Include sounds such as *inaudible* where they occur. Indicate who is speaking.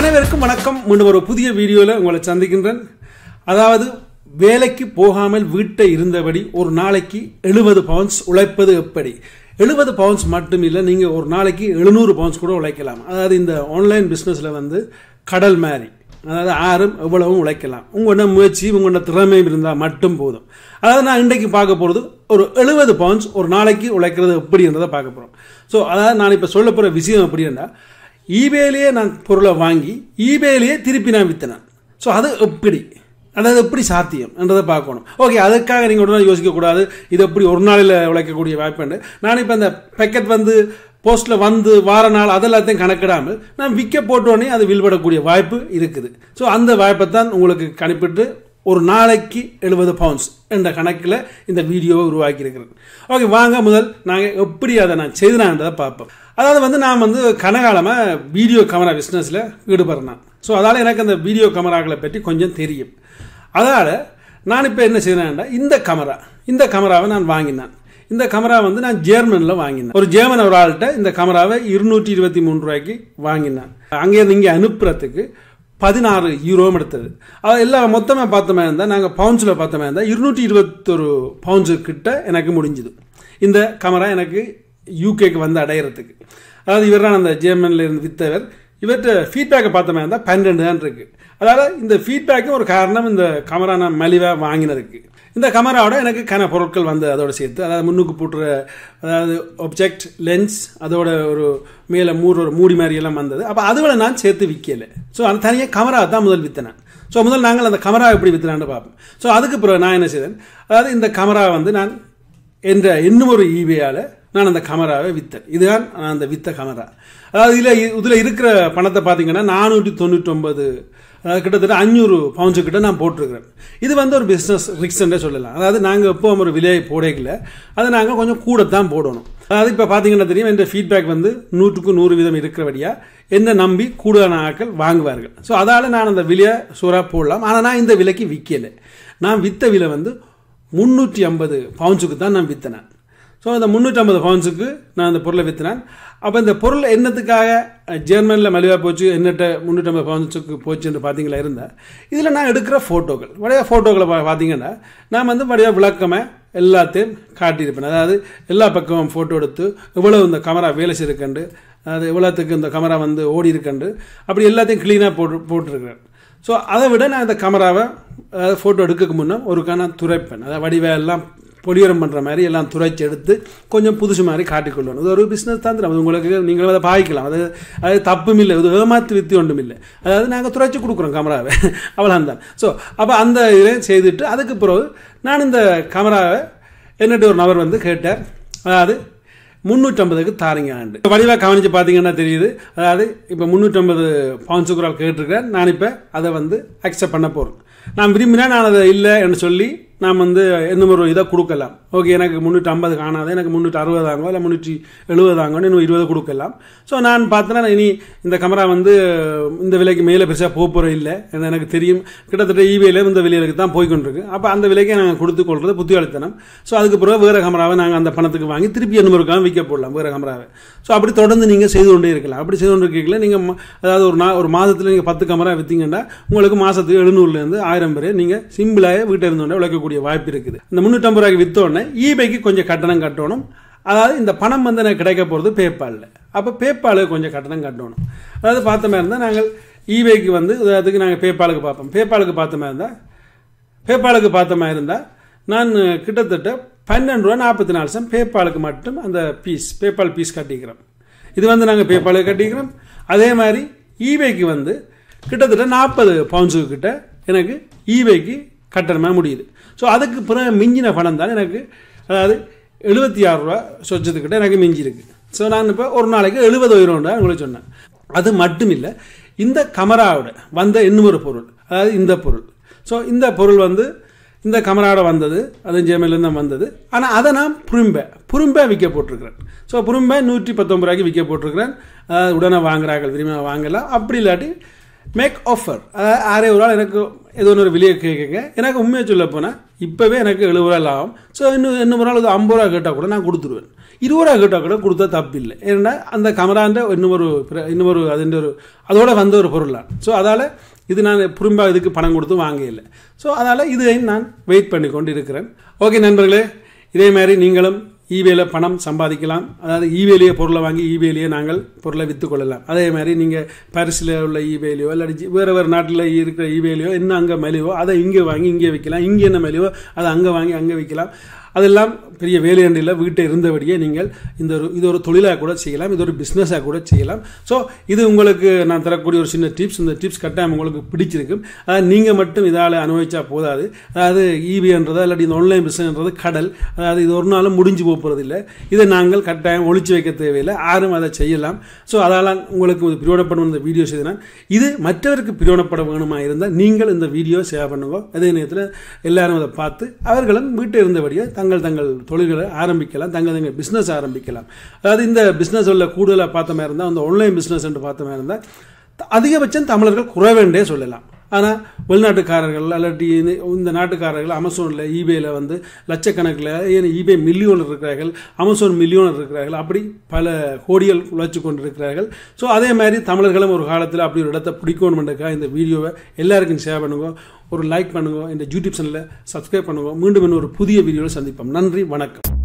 Speaker 1: அனைவருக்கும் வணக்கம். மீண்டும் ஒரு புதிய வீடியோவில் உங்களை சந்திக்கின்றேன். அதாவது வேலைக்கு போகாமல் வீட்டை இருந்தபடி ஒரு நாளைக்கு எழுபது பவுன்ஸ் உழைப்பது எப்படி? எழுபது பவுன்ஸ் மட்டும் இல்லை நீங்கள் ஒரு நாளைக்கு எழுநூறு பவுன்ஸ் கூட உழைக்கலாம். அதாவது இந்த ஆன்லைன் பிஸ்னஸில் வந்து கடல் மாதிரி அதாவது ஆறும் எவ்வளவும் உழைக்கலாம். உங்களோட முயற்சி உங்களோட திறமையும் இருந்தால் மட்டும் போதும். அதாவது நான் இன்றைக்கு பார்க்க போகிறது ஒரு எழுபது பவுன்ஸ் ஒரு நாளைக்கு உழைக்கிறது எப்படின்றதை பார்க்க போகிறோம் ஸோ அதாவது நான் இப்போ சொல்ல போகிற விஷயம் எப்படின்னா ஈபேலேயே நான் பொருளை வாங்கி ஈபேலேயே திருப்பி நான் விற்றினேன் ஸோ அது எப்படி? அதாவது எப்படி சாத்தியம் என்றதை பார்க்கணும். ஓகே அதுக்காக நீங்கள் உடனே யோசிக்கக்கூடாது. இது எப்படி ஒரு நாளில் உழைக்கக்கூடிய வாய்ப்புண்டு நான் இப்போ அந்த பேக்கெட் வந்து போஸ்ட்டில் வந்து வார நாள் அதெல்லாத்தையும் கணக்கிடாமல் நான் விற்க போட்டோடனே அது வில்படக்கூடிய வாய்ப்பு இருக்குது. ஸோ அந்த வாய்ப்பை தான் உங்களுக்கு கணிப்பிட்டு ஒரு நாளைக்கு எழுபது பவுண்ட்ஸ் என்ற கணக்கில் இந்த வீடியோவை உருவாக்கியிருக்கிறேன். ஓகே வாங்க முதல். நாங்கள் எப்படி அதை நான் செய்தினான்றதை பார்ப்போம். அதாவது வந்து நான் வந்து கனகாலமாக வீடியோ கேமரா பிஸ்னஸில் ஈடுபடுறேன் ஸோ அதால் எனக்கு அந்த வீடியோ கேமராக்களை பற்றி கொஞ்சம் தெரியும். அதால் நான் இப்போ என்ன செய்கிறேன்டா இந்த கேமரா இந்த கேமராவை நான் வாங்கினேன். இந்த கேமரா வந்து நான் ஜெர்மனில் வாங்கினேன். ஒரு ஜெர்மன் ஒரு ஆள்கிட்ட இந்த கேமராவை இருநூற்றி இருபத்தி மூணு ரூபாய்க்கு வாங்கினேன். அங்கேருந்து இங்கே அனுப்புறதுக்கு பதினாறு யூரோவும் எடுத்தது. அது எல்லாம் மொத்தமாக பார்த்தோமே இருந்தால் நாங்கள் பவுன்ஸில் பார்த்தோமே இருந்தால் இருநூற்றி இருபத்தொரு பவுன்ஸு கிட்ட எனக்கு முடிஞ்சுது. இந்த கமரா எனக்கு யூகேக்கு வந்து அடையிறதுக்கு. அதாவது இவர் தான் அந்த ஜேர்மனில் இருந்து வித்தவர். இவர்கிட்ட ஃபீட்பேக்கை மாதிரி இருந்தால் பன்னெண்டு தான் இருக்குது அதாவது இந்த ஃபீட்பேக்கும் ஒரு காரணம் இந்த கேமரா நான் மலிவாக வாங்கினதுக்கு. இந்த கேமராவோட எனக்கு கன பொருட்கள் வந்து அதோட சேர்த்து அதாவது முன்னுக்கு போட்டுற அதாவது ஒப்ஜெக்ட் லென்ஸ் அதோட ஒரு மேலே மூடு ஒரு மூடி மாதிரி எல்லாம் வந்தது. அப்போ அதுவளை நான் சேர்த்து விற்கலை ஸோ அந்த தனியாக கேமரா தான் முதல் விற்றுனேன் ஸோ முதல் நாங்கள் அந்த கேமரா எப்படி வித்தினான்னு பார்ப்போம். ஸோ அதுக்கு பிறகு நான் என்ன செய்தேன்? அதாவது இந்த கேமரா வந்து நான் என்ற இன்னும் ஒரு ஈபியால் நான் அந்த கமராவை விற்றேன் இதுதான் நான் அந்த வித்த கமரா. அதாவது இதில் இதில் இருக்கிற பணத்தை பார்த்தீங்கன்னா நானூற்றி தொண்ணூற்றொம்பது அதாவது கிட்டத்தட்ட அஞ்சூறு பவுன்ஸு கிட்ட நான் போட்டிருக்கிறேன். இது வந்து ஒரு பிஸ்னஸ் ரிக்ஸ்ன்றே சொல்லலாம். அதாவது நாங்கள் எப்போ ஒரு விலையை போடைக்கல. அதை நாங்கள் கொஞ்சம் கூட தான் போடணும். அதாவது இப்போ பார்த்தீங்கன்னா தெரியும் என்ற ஃபீட்பேக் வந்து நூற்றுக்கு நூறு வீதம் இருக்கிறபடியாக என்ன நம்பி கூடுதலான ஆட்கள் வாங்குவார்கள். ஸோ அதால் நான் அந்த விலையை சூறாக போடலாம். ஆனால் நான் இந்த விலைக்கு விற்கலை நான் விற்ற விலை வந்து முந்நூற்றி ஐம்பது பவுன்ஸுக்கு தான் நான் விற்றினேன் ஸோ அந்த முந்நூற்றம்பது பவுன்ஸுக்கு நான் அந்த பொருளை விற்றுனேன் அப்போ இந்த பொருள் என்னத்துக்காக ஜெர்மனியில் மலிவாக போச்சு என்னட்ட முந்நூற்றம்பது பவுன்ஸுக்கு போச்சுன்னு பார்த்தீங்களா இருந்தால் இதில் நான் எடுக்கிற ஃபோட்டோக்கள் வடையா ஃபோட்டோக்களை பார்த்தீங்கன்னா நான் வந்து வடையா விளக்கமாக எல்லாத்தையும் காட்டியிருப்பேன். அதாவது எல்லா பக்கமும் ஃபோட்டோ எடுத்து எவ்வளோ இந்த கேமரா வேலை செய்யிருக்கண்டு அது எவ்வளோத்துக்கு இந்த கேமரா வந்து ஓடி இருக்கண்டு அப்படி எல்லாத்தையும் க்ளீனாக போட்டு போட்டிருக்கிறேன். ஸோ அதை விட நான் இந்த கேமராவை அதாவது ஃபோட்டோ எடுக்க முன்னே ஒரு நான் துரைப்பேன் அதாவது வடிவெல்லாம் எல்லாம் பண்ணுற மாதிரி எல்லாம் துரைச்சி எடுத்து கொஞ்சம் புதுசு மாதிரி காட்டிக்கொள்ளணும் இது ஒரு பிஸ்னஸ் தந்திரம். அது உங்களுக்கு நீங்கள் அதை பாய்க்கலாம் அது அது தப்பும் இல்லை இது ஏமாத்து வித்தி ஒன்றும் இல்லை அதாவது நாங்கள் துரைச்சி கொடுக்குறோம் கேமராவை *laughs* அவ்வளோ தான் ஸோ அப்போ அந்த இதில் செய்துட்டு அதுக்கு பிறகு நான் இந்த கேமராவை என்னட்டு ஒரு நபர் வந்து கேட்டார். அதாவது முந்நூற்றம்பதுக்கு தாரிங்க ஆண்டு. வடிவாக கவனித்து பார்த்தீங்கன்னா தெரியுது. அதாவது இப்போ முந்நூற்றம்பது பவுன்ஸுக்கு ஒரு கேட்டிருக்கேன் நான் இப்போ அதை வந்து அக்செப்ட் பண்ண போகிறேன் நான் விரும்பினா நான் அதை இல்லை என்று சொல்லி நான் வந்து இன்னும் ஒரு இதை கொடுக்கலாம். ஓகே எனக்கு முந்நூற்றி ஐம்பது காணாது எனக்கு முந்நூற்றி அறுபதாங்கோ இல்லை முந்நூற்றி எழுபதாங்கன்னு இன்னும் இருபது கொடுக்கலாம். ஸோ நான் பார்த்தேன்னா இனி இந்த கேமரா வந்து இந்த விலைக்கு மேலே பெருசாக போக போகிற இல்லை எனக்கு தெரியும். கிட்டத்தட்ட இபியில் இந்த விலைகளுக்கு தான் போய்கொண்டிருக்கு. அப்போ அந்த விலைக்கே நாங்கள் கொடுத்து கொள்வது புத்தியாளித்தனம். ஸோ அதுக்கு பிறகு வேறு கேமராவை நாங்கள் அந்த பணத்துக்கு வாங்கி திருப்பி இன்னொரு விற்க போடலாம் வேறு கேமராவை ஸோ அப்படி தொடர்ந்து நீங்கள் செய்து கொண்டே இருக்கலாம். அப்படி செய்து கொண்டு இருக்கீங்களா நீங்கள் அதாவது ஒரு நா ஒரு மாதத்தில் நீங்கள் பத்து கேமரா விற்றீங்கன்னா உங்களுக்கு மாதத்துக்கு எழுநூறுலேருந்து ஆயிரம் பேர் நீங்கள் சிம்பிளாக வீட்டில் இருந்தோடனே உழைக்கக்கூடிய வாய்ப்பு இருக்குது. இந்த முந்நூற்றம்பது ரூபாய்க்கு விற்றோன்னே இபைக்கு கொஞ்சம் கட்டணம் கட்டணும். அதாவது இந்த பணம் வந்து எனக்கு கிடைக்க போகிறது பேப்பாலில் அப்போ பேப்பாலுக்கு கொஞ்சம் கட்டணம் கட்டணும். அதாவது பார்த்த மாதிரி இருந்தால் நாங்கள் இபைக்கு வந்து அதுக்கு நாங்கள் பேப்பாலுக்கு பார்ப்போம். பேப்பாலுக்கு பார்த்த மாதிரி இருந்தால் பேப்பாலுக்கு பார்த்த மாதிரி இருந்தால் நான் கிட்டத்தட்ட பன்னெண்டு ரூபா நாற்பத்தி நாலு சம் பேப்பாலுக்கு மட்டும் அந்த பீஸ் பேப்பால் பீஸ் கட்டிக்கிறோம். இது வந்து நாங்கள் பேப்பாலுக்கு கட்டிக்கிறோம். அதே மாதிரி ஈபேக்கு வந்து கிட்டத்தட்ட நாற்பது பவுன்ஸுக்கு கிட்ட எனக்கு ஈபேக்கு கட்டணமாக முடியுது. ஸோ அதுக்கு பிறகு மிஞ்சின பணம் தான் எனக்கு அதாவது எழுபத்தி ஆறு ரூபா சொச்சத்துக்கிட்ட எனக்கு மிஞ்சிருக்கு. ஸோ நான் இப்போ ஒரு நாளைக்கு எழுபது உயிரோண்டா உங்களுக்கு சொன்னேன். அது மட்டும் இல்லை இந்த கமராவோட வந்த இன்னும் ஒரு பொருள் அதாவது இந்த பொருள். ஸோ இந்த பொருள் வந்து இந்த கமராவோட வந்தது அது ஜேமிலேருந்து தான் வந்தது. ஆனால் அதை நான் புரும்பை புரும்பை விற்க போட்டிருக்கிறேன். ஸோ புரும்பை நூற்றி பத்தொம்பது ரூபாய்க்கு விற்க போட்டிருக்கிறேன். அதாவது உடனே வாங்குறார்கள் விரும்பி வாங்கலாம். அப்படி இல்லாட்டி மேக் ஆஃபர் அதாவது ஆறே ஒரு ஆள் எனக்கு ஏதோ ஒரு விலையை கேட்குங்க. எனக்கு உண்மையை சொல்ல போனால் இப்போவே எனக்கு எழுபது ரூபா லாபம். ஸோ இன்னும் இன்னும் ஒரு நாள் இது ஐம்பது ரூபா கேட்டால் கூட நான் கொடுத்துருவேன். இருபது ரூபா கேட்டால் கூட கொடுத்தா தப்பு இல்லை ஏன்னா அந்த கமரான்ற இன்னொரு இன்னொரு பிர- இன்னும் ஒரு அதுன்ற ஒரு அதோட வந்த ஒரு பொருளாக ஸோ அதால் இது நான் திரும்ப இதுக்கு பணம் கொடுத்து வாங்க இல்லை ஸோ அதனால் இதை நான் வெயிட் பண்ணி கொண்டு இருக்கிறேன். ஓகே நண்பர்களே இதே மாதிரி நீங்களும் ஈவேல பணம் சம்பாதிக்கலாம். அதாவது ஈவேலியே பொருளை வாங்கி ஈவேலியே நாங்கள் பொருளை விற்று கொள்ளலாம். அதே மாதிரி நீங்கள் பாரிஸில் உள்ள ஈவேலியோ இல்லாட்டி வேறு வேறு நாட்டில் இருக்கிற ஈவேலியோ என்ன அங்கே மலிவோ அதை இங்கே வாங்கி இங்கே விற்கலாம் இங்கே என்ன மலிவோ அதை அங்கே வாங்கி அங்கே விற்கலாம் அதெல்லாம் பெரிய வேலையண்டில் வீட்டை இருந்தபடியே நீங்கள் இந்த ஒரு இது ஒரு தொழிலாக கூட செய்யலாம் இது ஒரு பிஸ்னஸாக கூட செய்யலாம். ஸோ இது உங்களுக்கு நான் தரக்கூடிய ஒரு சின்ன டிப்ஸ் இந்த டிப்ஸ் கட்டாயம் உங்களுக்கு பிடிச்சிருக்கும். அதாவது நீங்கள் மட்டும் இதால் அனுபவிச்சா போதாது. அதாவது ஈவின்றதா இல்லாட்டி இந்த ஆன்லைன் பிஸ்னஸ்ன்றது கடல். அதாவது இது ஒரு நாளும் முடிஞ்சு போகிறது இல்லை இதை நாங்கள் கட்டாயம் ஒழிச்சு வைக்க தேவையில்லை. யாரும் அதை செய்யலாம். ஸோ அதால் உங்களுக்கு இது பிரயோஜனப்படும் இந்த வீடியோ செய்தனால் இது மற்றவருக்கு பிரயோஜனப்பட வேணுமா இருந்தால் நீங்கள் இந்த வீடியோ ஷேர் பண்ணுங்க. அதே நேரத்தில் எல்லாரும் அதை பார்த்து அவர்களும் வீட்டை இருந்தபடியே தங்கள் தங்கள் தொழில்களை ஆரம்பிக்கலாம் தங்கள் தங்கள் பிஸ்னஸ் ஆரம்பிக்கலாம். அதாவது இந்த பிஸ்னஸ் உள்ள கூடுதலாக பார்த்த மாதிரி இருந்தால் அந்த ஆன்லைன் பிஸ்னஸ் என்று பார்த்த மாதிரி இருந்தால் அதிகபட்சம் தமிழர்கள் குறைவேண்டே சொல்லலாம். ஆனால் வெளிநாட்டுக்காரர்கள் இல்லாட்டி இந்த நாட்டுக்காரர்கள் அமேசானில் ஈபேயில் வந்து லட்சக்கணக்கில் ஏன் ஈபே மில்லியோனர் இருக்கிறார்கள் அமேசான் மில்லியோனர் இருக்கிறார்கள் அப்படி பல கோடிகள் உழைச்சி கொண்டு இருக்கிறார்கள் ஸோ அதே மாதிரி தமிழர்களும் ஒரு காலத்தில் அப்படி ஒரு இடத்தை பிடிக்கணுமென்றக்காக இந்த வீடியோவை எல்லாருக்கும் ஷேர் பண்ணுங்க. ஒரு லைக் பண்ணுங்க. இந்த யூடியூப் சேனலில் சப்ஸ்கிரைப் பண்ணுங்க. மீண்டும் இன்னும் ஒரு புதிய வீடியோவில் சந்திப்போம். நன்றி வணக்கம்.